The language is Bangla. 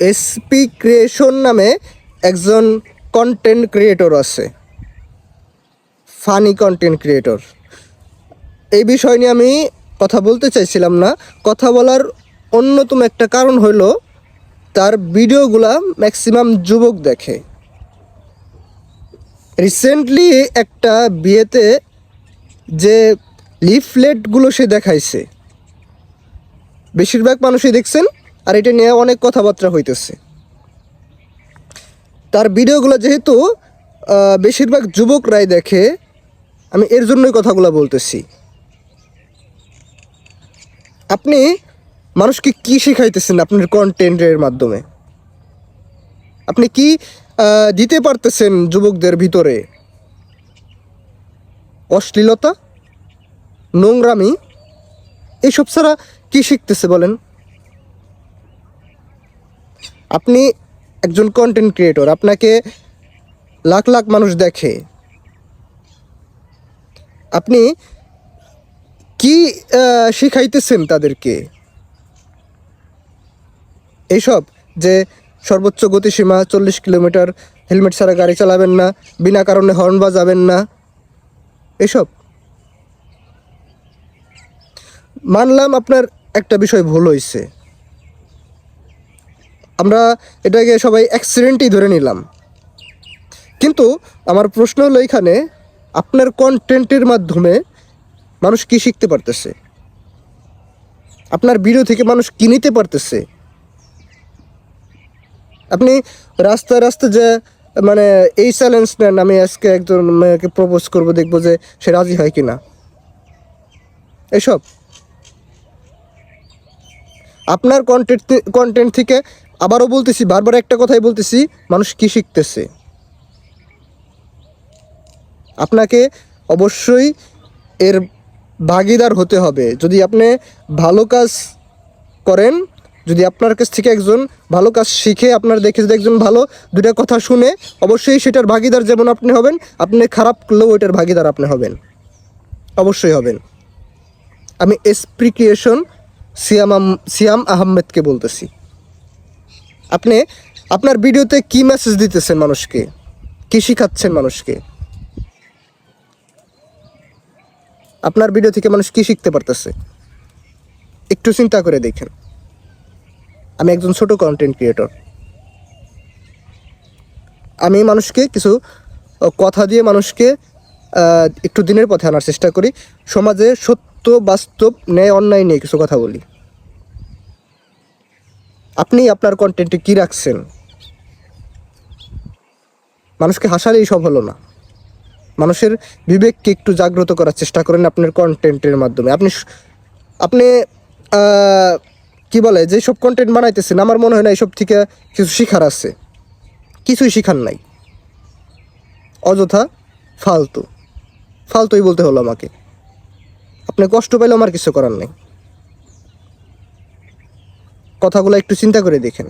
এসপি ক্রিয়েশন নামে একজন কন্টেন্ট ক্রিয়েটর আছে। ফানি কন্টেন্ট ক্রিয়েটর এই বিষয় নিয়ে আমি কথা বলতে চাইছিলাম না। কথা বলার অন্যতম একটা কারণ হলো, তার ভিডিওগুলা ম্যাক্সিমাম যুবক দেখে। রিসেন্টলি একটা বিয়েতে যে লিফলেটগুলো সে দেখাইছে, বেশিরভাগ মানুষই দেখছেন আর এটা নিয়ে অনেক কথাবার্তা হইতেছে। তার ভিডিওগুলো যেহেতু বেশিরভাগ যুবকরাই দেখে, আমি এর জন্যই কথাগুলো বলতেছি। আপনি মানুষকে কি শেখাইতেছেন আপনার কন্টেন্টের মাধ্যমে? আপনি কি দিতে পারতেছেন যুবকদের ভিতরে? অশ্লীলতা? নোংরামি? এইসব ছাড়া কি শিখতেছে বলেন? আপনি একজন কন্টেন্ট ক্রিয়েটর আপনাকে লাখ লাখ মানুষ দেখে। আপনি কি শিখাইতেছেন তাদেরকে? এইসব যে সর্বোচ্চ গতিসীমা, চল্লিশ কিলোমিটার হেলমেট ছাড়া গাড়ি চালাবেন না, বিনা কারণে হর্ন বাজাবেন না এসব মানলাম আপনার একটা বিষয় ভুল হয়েছে আমরা এটাকে সবাই অ্যাক্সিডেন্টই ধরে নিলাম। কিন্তু আমার প্রশ্ন হলো এখানে, আপনার কন্টেন্টের মাধ্যমে মানুষ কি শিখতে পারতেছে? আপনার ভিডিও থেকে মানুষ কি নিতে পারতেছে? আপনি রাস্তায় রাস্তা যে মানে এই চ্যালেঞ্জ নেন, আমি আজকে একজন মেয়েকে প্রপোজ করব, দেখব যে সে রাজি হয় কি না এসব। আপনার কন্টেন্ট কন্টেন্ট থেকে আবারও বলতেছি, বারবার একটা কথাই বলতেছি, মানুষ কি শিখতেছে? আপনাকে অবশ্যই এর ভাগিদার হতে হবে। যদি আপনি ভালো কাজ করেন, যদি আপনার কাছ থেকে একজন ভালো কাজ শিখে আপনার দেখে যদি একজন ভালো দুটা কথা শুনে, অবশ্যই সেটার ভাগিদার যেমন আপনি হবেন, আপনি খারাপ করলেও ওইটার ভাগিদার আপনি হবেন। অবশ্যই হবেন। আমি এসপ্রি ক্রিয়েশন সিয়াম সিয়াম আহমেদকে বলতেছি। আপনি, আপনার ভিডিওতে কি মেসেজ দিতেছেন মানুষকে? কি শিখাচ্ছেন মানুষকে? আপনার ভিডিও থেকে মানুষ কি শিখতে পারতেছে? একটু চিন্তা করে দেখেন। আমি একজন ছোট কন্টেন্ট ক্রিয়েটর আমি মানুষকে কিছু, কথা দিয়ে মানুষকে একটু দিনের পথে আনার চেষ্টা করি। সমাজে সত্য বাস্তব, ন্যায়, অন্যায় নিয়ে কিছু কথা বলি। আপনি আপনার কন্টেন্টে কি রাখছেন? মানুষকে হাসালেই সব হলো না। মানুষের বিবেককে একটু জাগ্রত করার চেষ্টা করেন আপনার কন্টেন্টের মাধ্যমে। আপনি আপনি কি বলে যে সব কন্টেন্ট বানাইতেছেন, আমার মনে হয় না এইসব থেকে কিছু শিখার আছে। কিছুই শিখার নাই। অযথা ফালতু। ফালতুই বলতে হলো আমাকে। আপনি কষ্ট পেলে আমার কিছু করার নেই। কথাগুলো একটু চিন্তা করে দেখেন।